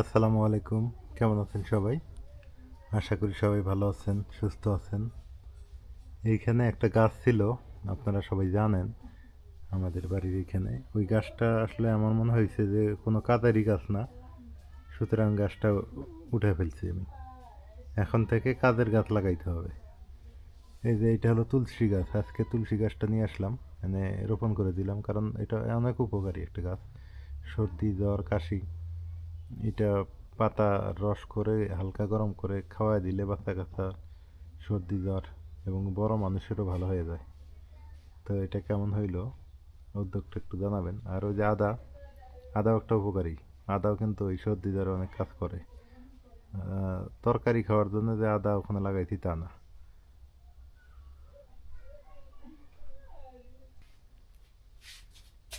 আসসালামু আলাইকুম। কেমন আছেন সবাই? আশা করি সবাই ভালো আছেন, সুস্থ আছেন। এইখানে একটা গাছ ছিল, আপনারা সবাই জানেন, আমাদের বাড়ির এইখানে। ওই গাছটা আসলে আমার মনে হয়েছে যে কোনো কাদারি গাছ না, সুতরাং গাছটা উঠে ফেলছি আমি। এখন থেকে কাদের গাছ লাগাইতে হবে? এই যে এটা হলো তুলসী গাছ, আজকে তুলসী গাছটা নিয়ে আসলাম মানে রোপণ করে দিলাম, কারণ এটা অনেক উপকারী একটা গাছ। সর্দি, জ্বর, কাশি এটা পাতা রস করে, হালকা গরম করে খাওয়াই দিলে বাচ্চা কাচ্চা সর্দি, জ্বর এবং বড় মানুষেরও ভালো হয়ে যায়। তো এটা কেমন হইল? উদ্যোগটা একটু জানাবেন। আর ওই যে আদা, আদাও একটা উপকারী। আদাও কিন্তু ওই সর্দি, জ্বরে অনেক কাজ করে। তরকারি খাওয়ার জন্য যে আদা ওখানে লাগাইছি তা না।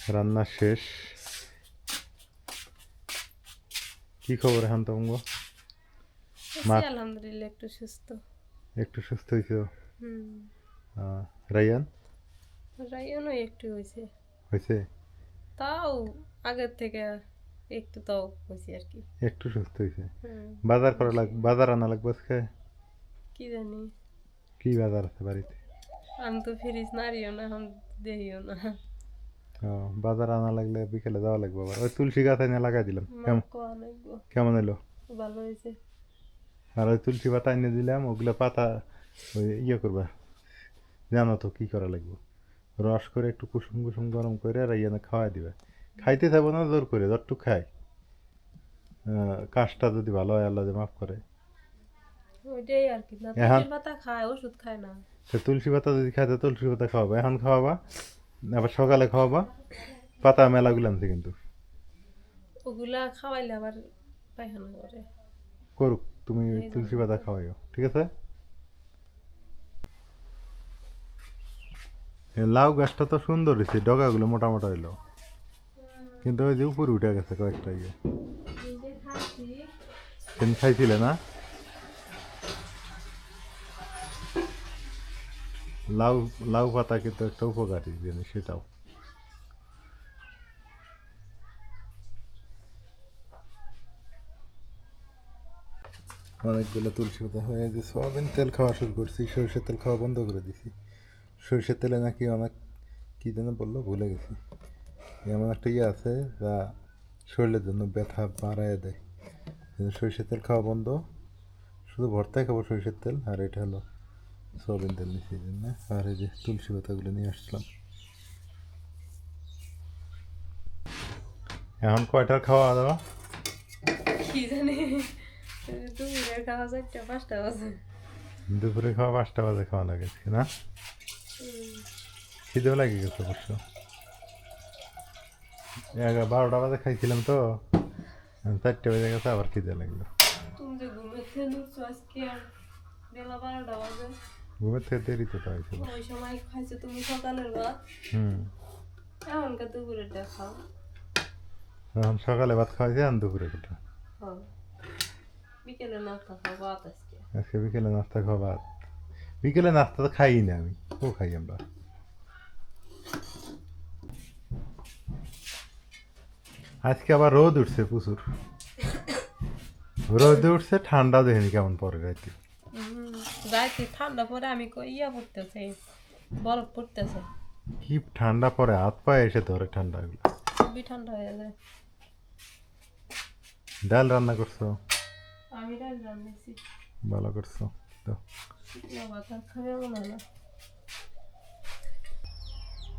রান্না শেষ। কি খবর এখন তঙ্গ আলহামদুলিল্লাহ একটু সুস্থ। একটু সুস্থ আহ, রায়ান? রায়নও একটু হয়েছে হয়েছে তাও আগের থেকে একটু তাও হয়েছে আর কি। একটু সুস্থ হয়েছে বাজার করা লাগ বাজার আনা লাগবে আজকে? কি জানি। কি বাজার আছে বাড়িতে? আমি তো ফিরিস নারিও না এখন দেখিও না। বাজার আনা লাগলে বিকেলে যাওয়া লাগবে আবার। ওই তুলসী গাছ এনে লাগাই দিলাম। কেমন? কেমন এলো ভালো হয়েছে। আর ওই তুলসী পাতা এনে দিলাম ওগুলো পাতা ওই ইয়ে করবা। জানো তো কি করা লাগবে? রস করে একটু কুসুম কুসুম গরম করে আর ইয়ে খাওয়াই দিবে। খাইতে থাকব না জোর করে যতটুকু খাই। কাশটা যদি ভালো হয় আল্লাহ যে মাফ করে। ওইটাই আর কি। না তুলসী পাতা খায় ওষুধ খায় না। তো তুলসী পাতা যদি খাইতে তুলসী পাতা খাওয়াবা। এখন খাওয়াবা আবার সকালে খাওয়াবা। পাতা মেলাগুলো আনছে কিন্তু। ওগুলা খাওয়াইলে আবার পায়খানা করে। করুক তুমি তুলসী পাতা খাওয়াইও ঠিক আছে? লাউ গাছটা তো সুন্দর হয়েছে ডগাগুলো মোটা মোটা হইল। কিন্তু ওই যে উপরে উঠে গেছে কয়েকটা ইয়ে। খাইছিলে না? লাউ লাউ পাতা কিন্তু একটা উপকারী জিনিস, সেটাও। অনেকগুলো তুলসী পাতা হয়ে যে সয়াবিন তেল খাওয়া শুরু করছি, সরষের তেল খাওয়া বন্ধ করে দিছি। সরষের তেলে নাকি অনেক, কী যেন বলল, ভুলে গেছি। এমন একটা ইয়ে আছে যা শরীরের জন্য ব্যথা বাড়ায় দেয়। সরষের তেল খাওয়া বন্ধ, শুধু ভর্তায় খাব সরষের তেল, আর এটা হলো সয়াবিন তেল নিচ্ছি এই জন্য আর এই যে তুলসী পাতাগুলো নিয়ে আসলাম এখন কয়টার খাওয়া দাওয়া কি জানি দুপুরের খাওয়া চারটা পাঁচটা বাজে দুপুরে খাওয়া পাঁচটা বাজে খাওয়া লাগে না খিদেও লাগে গেছে অবশ্য বারোটা বাজে খাইছিলাম তো চারটে বেজে গেছে আবার খিদে লাগল তুমি যে আজকে বেলা বারোটা বাজে ঘুমের থেকে দেরি তো হয়েছিল ওই সময় খাইছো তুমি সকালের ভাত? হুম। এমনকার দুপুরেরটা খাও। এখন সকালে ভাত খাওয়াইছি আর দুপুরে কোটা হ্যাঁ। বিকেলে নাস্তা ভাত আজকে। আজকে বিকেলে নাস্তা খাওয়া ভাত। বিকেলে নাস্তা তো খাই না আমি ও খাই আমরা? আজকে আবার রোদ উঠছে প্রচুর। রোদ উঠছে ঠান্ডা দেখেনি কেমন পরে রাইতে। রাতে ঠান্ডা পরে আমি ইয়া পড়তেছে বরফ পড়তেছে। কি ঠান্ডা পরে হাত পায়ে এসে ধরে ঠান্ডা এগুলো খুবই ঠান্ডা হয়ে যায়। ডাল রান্না করছ? আমি ডাল রান্নাছি ভালো করছ তো।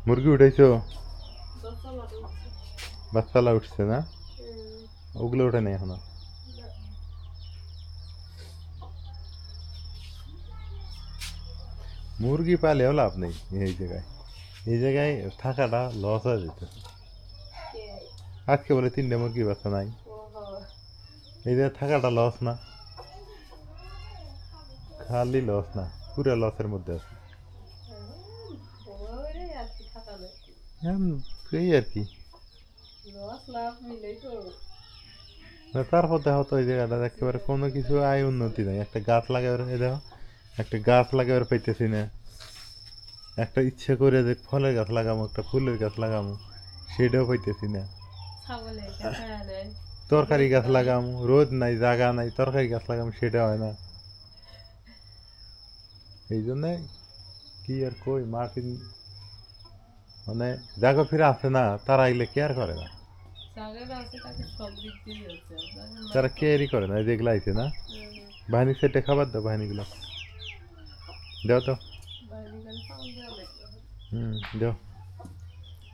মুরগি উঠাইছো? উঠছে। বাচ্চালা উঠছে না? ওগুলো উঠে নেই এখনও? মুরগি পালেও লাভ নেই এই জায়গায়। এই জায়গায় থাকাটা লস হয়ে যেত? আজকে বলে তিনটে মুরগি বাচ্চা নাই। এই জায়গায় থাকাটা লস না। খালি লস না। পুরো লসের মধ্যে আছে। এই আর কি। তারপর দেখো তো এই জায়গাটা একেবারে কোনো কিছু আয় উন্নতি নাই। একটা গাছ লাগাবার এই দেখো। একটা গাছ লাগাবার পাইতেছি না। একটা ইচ্ছে করে যে ফলের গাছ লাগামো একটা ফুলের গাছ লাগামো সেটাও পাইতেছি না। তরকারি গাছ লাগাম রোদ নাই জাগা নাই তরকারি গাছ লাগাম সেটা হয় না। এই জন্যে কি আর কই মার্টিন মানে জাগা ফিরে আসে না তারা এগুলো কেয়ার করে না। তারা কেয়ারই করে না যেগুলো আইছে না। বাহিনী সেটে খাবার দাও বাহিনীগুলো। দাও তো। হুম দাও।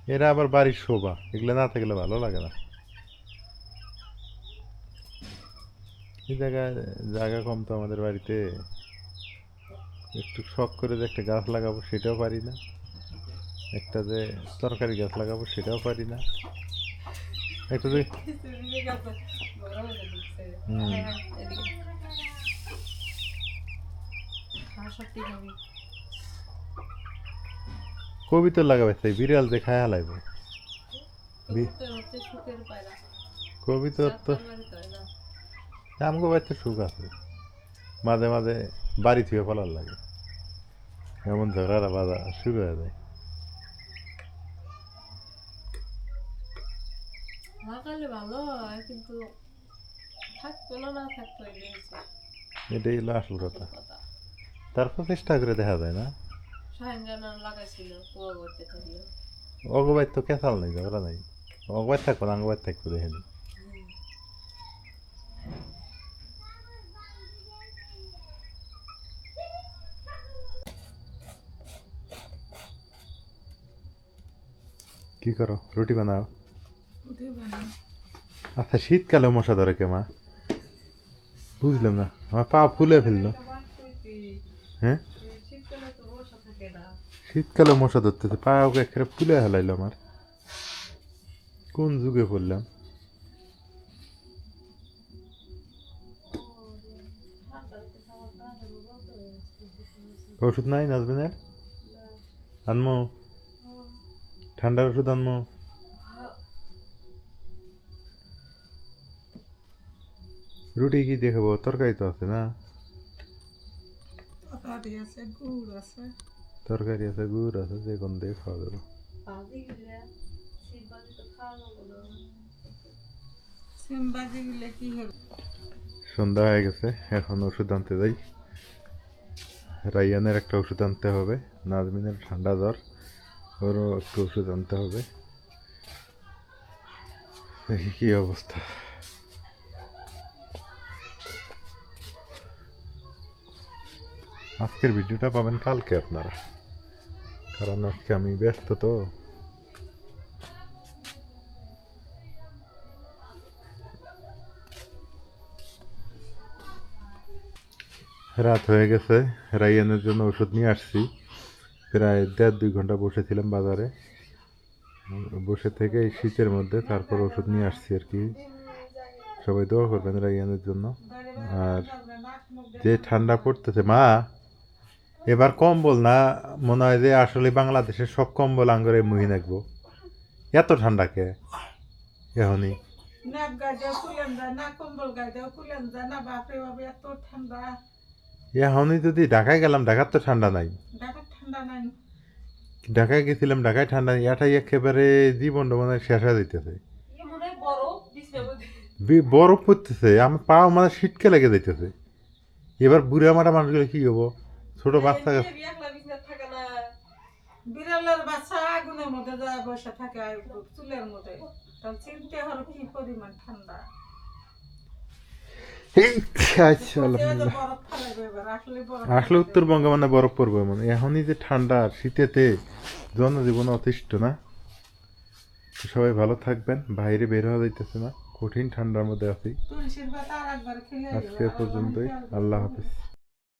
এরা আবার বাড়ির শোভা। এগুলো না থাকলে ভালো লাগে না। এই জায়গায় জায়গা কম তো আমাদের বাড়িতে। একটু শখ করে যে একটা গাছ লাগাবো সেটাও পারি না। একটা যে তরকারি গাছ লাগাবো সেটাও পারি না। একটা যে হুম। হ্যাঁ, এদিকে হ্যাঁ সব ঠিক কবিতা লাগাবে তাই বিড়াল যে খায়া লাইব বি- কবুতর তো আমগো বাড়িতে সুখ আছে। মাঝে মাঝে বাড়ি থেকে পালার লাগে। এমন ঝগড়া বাজা শুরু হয়ে যায়। লাগালে ভালো হয় কিন্তু থাকতো না থাকতো এটাই হলো আসল কথা। তারপর চেষ্টা করে দেখা যায় না। অগবাই তো কেঁচাল নেই ঝগড়া নাই। অগবাই থাকব না আঙ্গবাই থাকব দেখেনি কি করো? রুটি বানাও? আচ্ছা শীতকালে মশা ধরে কে মা? বুঝলাম না আমার পা ফুলে ফেলল। হ্যাঁ শীতকালে মশা ধরতেছে, পা ওকে একেবারে ফুলে হেলাইলো আমার। কোন যুগে পড়লাম? ওষুধ নাই নাজবেনের আনমো। ঠান্ডার ওষুধ আনমো। রুটি কি দেখাবো তরকারি তো আছে না? তরকারি আছে গুড় আছে। তরকারি আছে গুড় আছে যে কোন দিয়ে খাওয়া যাবে। সন্ধ্যা হয়ে গেছে এখন ওষুধ আনতে যাই। রাইয়ানের একটা ওষুধ আনতে হবে নাজমিনের ঠান্ডা জ্বর ওরও একটু ওষুধ আনতে হবে। দেখি কি অবস্থা। আজকের ভিডিওটা পাবেন কালকে আপনারা। কারণ আজকে আমি ব্যস্ত তো। রাত হয়ে গেছে, রাইয়ানের জন্য ওষুধ নিয়ে আসছি। প্রায় দেড় দুই ঘণ্টা বসেছিলাম বাজারে। বসে থেকে এই শীতের মধ্যে তারপর ওষুধ নিয়ে আসছি আর কি। সবাই দোয়া করবেন রাইয়ানের জন্য। আর যে ঠান্ডা পড়তেছে, মা! এবার কম্বল না মনে হয় যে আসলে বাংলাদেশের সব কম্বল আঙ্গরে মুহি নাকবো। এত ঠান্ডা কে? এখনই এখনই যদি ঢাকায় গেলাম ঢাকার তো ঠান্ডা নাই। ঢাকার ঠান্ডা নাই। ঢাকায় গেছিলাম ঢাকায় ঠান্ডা নেই। এটাই একেবারে জীবনটা মানে শেষ হয়ে যেতেছে ইয়ে বরফ পড়তেছে আমার পা মানে শীতকে লেগে যাইতেছে। এবার বুড়া মারা মানুষগুলো কি হব? ছোট বাচ্চা। বিড়ালের বাচ্চা আগুনের মধ্যে যায় বসে থাকে চুলের মধ্যে। তাহলে চিনতে হলো কি পরিমাণ ঠান্ডা। আসলে উত্তরবঙ্গে মানে বরফ পড়বে মানে এখনই যে ঠান্ডা শীতেতে জনজীবন অতিষ্ঠ না। সবাই ভালো থাকবেন বাইরে বের হওয়া যাইতেছে না কঠিন ঠান্ডার মধ্যে আছি। আজকে পর্যন্তই আল্লাহ হাফিজ।